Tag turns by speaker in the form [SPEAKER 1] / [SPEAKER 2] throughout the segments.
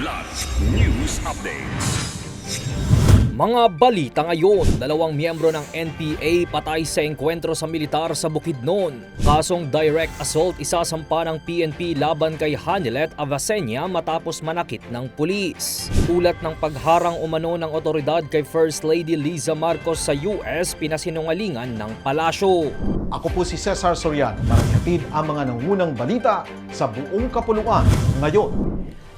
[SPEAKER 1] Kidlat News Updates.
[SPEAKER 2] Mga balita ngayon, dalawang miyembro ng NPA patay sa engkwentro sa militar sa Bukidnon. Kasong direct assault isasampa ng PNP laban kay Hanilet Avasenya matapos manakit ng pulis. Ulat ng pagharang umano ng otoridad kay First Lady Liza Marcos sa US pinasinungalingan ng palasyo.
[SPEAKER 3] Ako po si Cesar Soriano para ang mga nangunang balita sa buong kapuluan ngayon.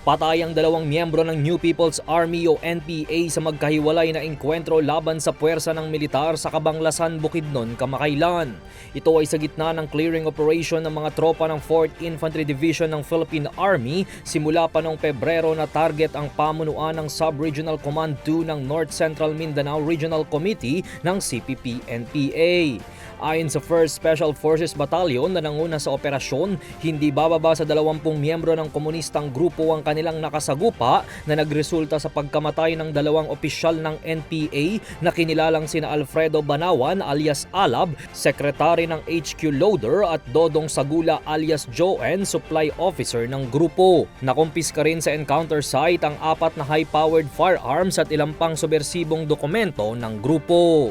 [SPEAKER 2] Patay ang dalawang miyembro ng New People's Army o NPA sa magkahiwalay na engkwentro laban sa puwersa ng militar sa Kabanglasan, Bukidnon, kamakailan. Ito ay sa gitna ng clearing operation ng mga tropa ng 4th Infantry Division ng Philippine Army simula pa noong Pebrero na target ang pamunuan ng Sub-Regional Command 2 ng North Central Mindanao Regional Committee ng CPP-NPA. Ayon sa 1st Special Forces Battalion na nanguna sa operasyon, hindi bababa sa 20 miyembro ng komunistang grupo ang kanilang nakasagupa na nagresulta sa pagkamatay ng dalawang opisyal ng NPA na kinilalang sina Alfredo Banawan alias Alab, sekretary ng HQ Loader at Dodong Sagula alias Joen, supply officer ng grupo. Nakumpiska rin sa encounter site ang apat na high-powered firearms at ilang pang subversibong dokumento ng grupo.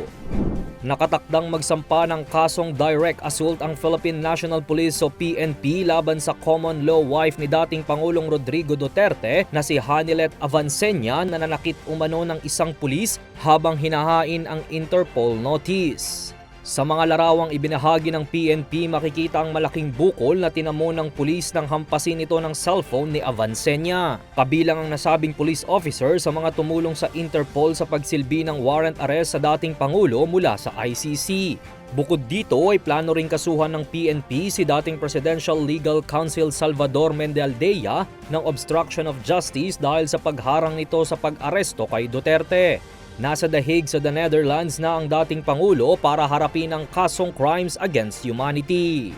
[SPEAKER 2] Nakatakdang magsampa ng kasong direct assault ang Philippine National Police o PNP laban sa common law wife ni dating Pangulong Rodrigo Duterte na si Hanilet Avancenia na nanakit umano ng isang pulis habang hinahain ang Interpol notice. Sa mga larawang ibinahagi ng PNP makikita ang malaking bukol na tinamo ng pulis nang hampasin ito ng cellphone ni Avancenia. Kabilang ang nasabing police officer sa mga tumulong sa Interpol sa pagsilbi ng warrant arrest sa dating Pangulo mula sa ICC. Bukod dito ay plano ring kasuhan ng PNP si dating Presidential Legal Counsel Salvador Mendaldea ng obstruction of justice dahil sa pagharang nito sa pag-aresto kay Duterte. Nasa The Hague sa the Netherlands na ang dating Pangulo para harapin ang kasong crimes against humanity.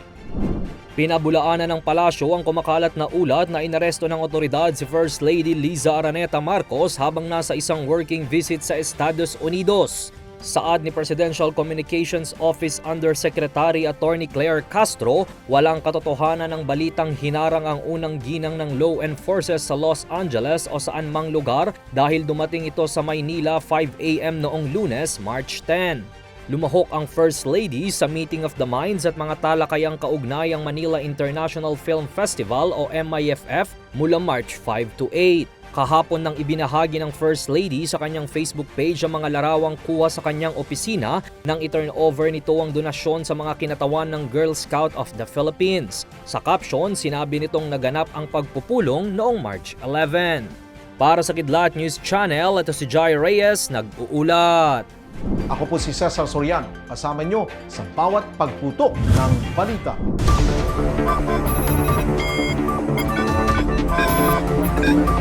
[SPEAKER 2] Pinabulaanan ng palasyo ang kumakalat na ulat na inaresto ng otoridad si First Lady Liza Araneta Marcos habang nasa isang working visit sa Estados Unidos. Saad ni Presidential Communications Office Undersecretary Attorney Claire Castro, walang katotohanan ng balitang hinarang ang unang ginang ng law enforcers sa Los Angeles o saan mang lugar dahil dumating ito sa Maynila 5 a.m. noong lunes, March 10. Lumahok ang First Lady sa Meeting of the Minds at mga talakayang kaugnayang Manila International Film Festival o MIFF mula March 5 to 8. Kahapon nang ibinahagi ng First Lady sa kanyang Facebook page ang mga larawang kuha sa kanyang opisina nang i-turn over nito ang donasyon sa mga kinatawan ng Girl Scout of the Philippines. Sa caption, sinabi nitong naganap ang pagpupulong noong March 11. Para sa Kidlat News Channel, ito si Jai Reyes, nag-uulat.
[SPEAKER 3] Ako po si Cesar Soriano, kasama nyo sa bawat pagputok ng balita.
[SPEAKER 4] Thank you.